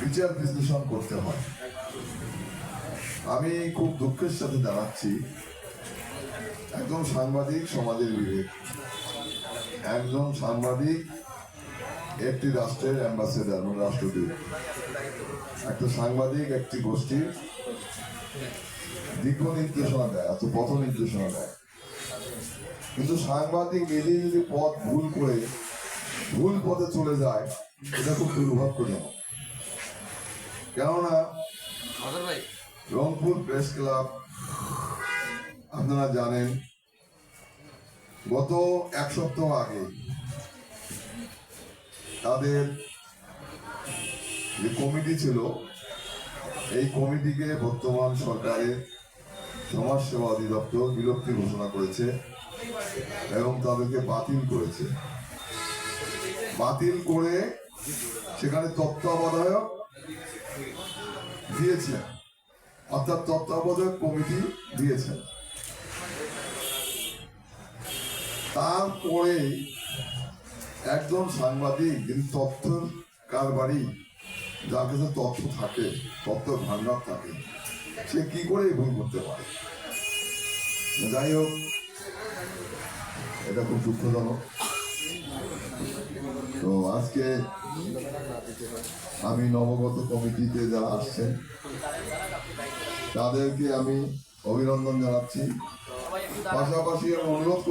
বিচার বিশ্লেষণ করতে হয়। আমি খুব দুঃখের সাথে জানাচ্ছি একজন সাংবাদিক সমাজের বিবেক। একজন সাংবাদিক একটি রাষ্ট্রের অ্যাম্বাসেডার মানে রাষ্ট্রদূত। একটা সাংবাদিক, একটি গোষ্ঠীর দিক নির্দেশনা দেয় অথবা পথ নির্দেশনা দেয়। কিন্তু সাংবাদিক নিজে যদি পথ ভুল করে ভুল পথে চলে যায় এটা খুব দুর্ভাগ্যজনক কেননা রংপুর প্রেস ক্লাব আপনারা জানেন গত এক সপ্তাহ আগে তাদের যে কমিটি ছিল এই কমিটিকে বর্তমান সরকারের সমাজ সেবা অধিদপ্তর বিলুপ্তি ঘোষণা করেছে এবং তাদেরকে বাতিল করেছে। বাতিল করে সেখানে তত্ত্বাবধায়ক দিয়েছেন। অর্থাৎ তত্ত্বাবধায়ক কমিটি দিয়েছেন। তারপরে একজন সাংবাদিক যিনি তথ্য কারবারি, যার কাছে তথ্য থাকে, তথ্য ভান্ডার থাকে, সে কি করে ভুল করতে পারে? যাই হোক, এটা খুব দুঃখজনক। তো আজকে আমি নবগত কমিটিতে যারা আসছেন তাদেরকে আমি অভিনন্দন জানাচ্ছি। পাশাপাশি অনুরোধ